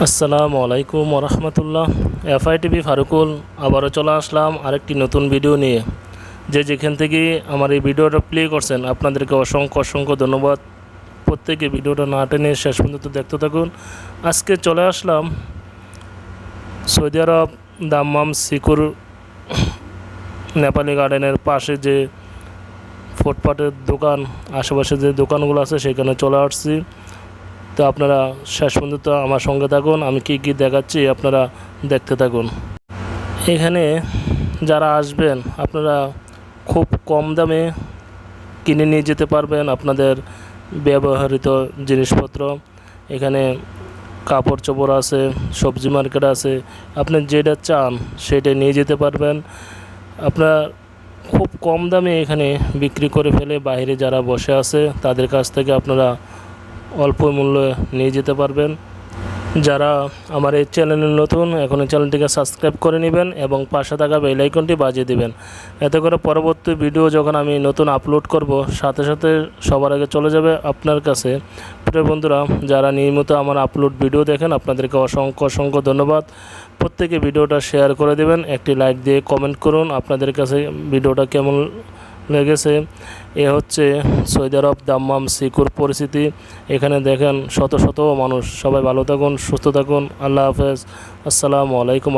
আসসালামু আলাইকুম রহমতুল্লাহ FI TV Farukul, আবারও চলে আসলাম আরেকটি নতুন ভিডিও নিয়ে। যে যেখান থেকে আমার এই ভিডিওটা প্লে করছেন, আপনাদেরকে অসংখ্য অসংখ্য ধন্যবাদ। প্রত্যেকে ভিডিওটা না টেনে শেষ পর্যন্ত দেখতে থাকুন। আজকে চলে আসলাম সৌদি আরব দাম্মাম সিকুর নেপালি গার্ডেনের পাশে যে ফুটপাতের দোকান, আশেপাশে যে দোকানগুলো আছে, সেখানে চলে আসছি। তো আপনারা শেষ পর্যন্ত আমার সঙ্গে থাকুন, আমি কি কি দেখাচ্ছি আপনারা দেখতে থাকুন। এখানে যারা আসবেন, আপনারা খুব কম দামে কিনে নিয়ে যেতে পারবেন আপনাদের ব্যবহৃত জিনিসপত্র। এখানে কাপড় চোপড় আছে, সবজি মার্কেট আছে, আপনি যেটা চান সেটা নিয়ে যেতে পারবেন। আপনার খুব কম দামে এখানে বিক্রি করে ফেলে বাইরে যারা বসে আছে, তাদের কাছ থেকে আপনারা অল্প মূল্যে নিয়ে যেতে পারবেন। যারা আমার এই চ্যানেলে নতুন এখন এই চ্যানেলটিকে সাবস্ক্রাইব করে নেবেন এবং পাশে থাকা বেল আইকনটি বাজিয়ে দিবেন। এতে করে পরবর্তী ভিডিও যখন আমি নতুন আপলোড করব, সাথে সাথে সবার আগে চলে যাবে আপনার কাছে। প্রিয় বন্ধুরা, যারা নিয়মিত আমার আপলোড ভিডিও দেখেন, আপনাদেরকে অসংখ্য অসংখ্য ধন্যবাদ। প্রত্যেকে ভিডিওটা শেয়ার করে দেবেন, একটি লাইক দিয়ে কমেন্ট করুন। আপনাদের কাছে ভিডিওটা কেমন লেগেছে। এ হচ্ছে সৌদি আরব দাম্মাম সিকুর পরিস্থিতি। এখানে দেখেন শত শত মানুষ। সবাই ভালো থাকুন, সুস্থ থাকুন। আল্লাহ হাফেজ। আসসালামু আলাইকুম